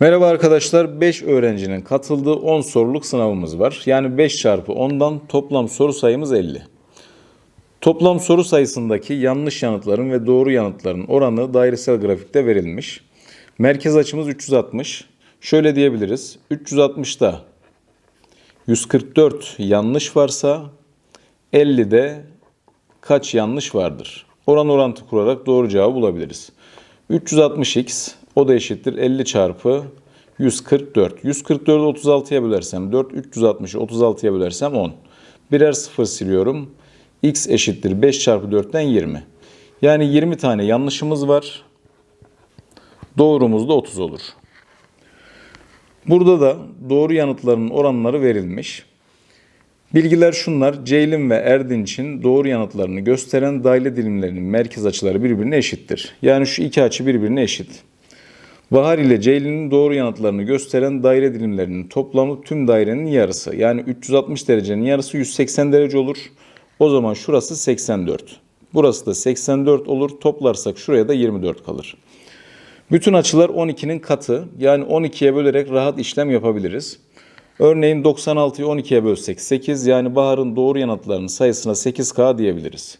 Merhaba arkadaşlar. 5 öğrencinin katıldığı 10 soruluk sınavımız var. Yani 5 çarpı 10'dan toplam soru sayımız 50. Toplam soru sayısındaki yanlış yanıtların ve doğru yanıtların oranı dairesel grafikte verilmiş. Merkez açımız 360. Şöyle diyebiliriz. 360'da 144 yanlış varsa 50'de kaç yanlış vardır? Oran orantı kurarak doğru cevabı bulabiliriz. 360x o da eşittir 50 çarpı 144. 144'ü 36'ya bölersem 4, 360'ı 36'ya bölersem 10. Birer sıfır siliyorum. x eşittir 5 çarpı 4'ten 20. Yani 20 tane yanlışımız var. Doğrumuz da 30 olur. Burada da doğru yanıtların oranları verilmiş. Bilgiler şunlar. Ceylin ve Erdinç'in doğru yanıtlarını gösteren daire dilimlerinin merkez açıları birbirine eşittir. Yani şu iki açı birbirine eşit. Bahar ile Ceylin'in doğru yanıtlarını gösteren daire dilimlerinin toplamı tüm dairenin yarısı. Yani 360 derecenin yarısı 180 derece olur. O zaman şurası 84. Burası da 84 olur. Toplarsak şuraya da 24 kalır. Bütün açılar 12'nin katı. Yani 12'ye bölerek rahat işlem yapabiliriz. Örneğin 96'yı 12'ye bölsek 8 yani Bahar'ın doğru yanıtlarının sayısına 8K diyebiliriz.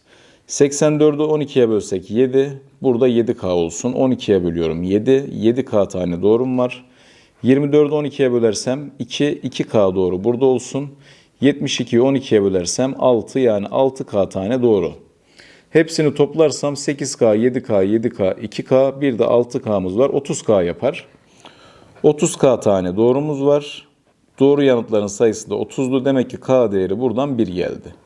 84'ü 12'ye bölsek 7. Burada 7K olsun. 12'ye bölüyorum 7. 7K tane doğrum var. 24'ü 12'ye bölersem 2. 2K doğru burada olsun. 72'yi 12'ye bölersem 6 yani 6K tane doğru. Hepsini toplarsam 8K, 7K, 7K, 2K bir de 6K'mız var. 30K yapar. 30K tane doğrumuz var. Doğru yanıtların sayısı da 30'du. Demek ki K değeri buradan 1 geldi.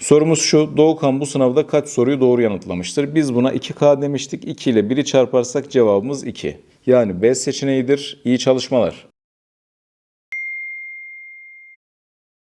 Sorumuz şu. Doğukan bu sınavda kaç soruyu doğru yanıtlamıştır? Biz buna 2K demiştik. 2 ile 1'i çarparsak cevabımız 2. Yani B seçeneğidir. İyi çalışmalar.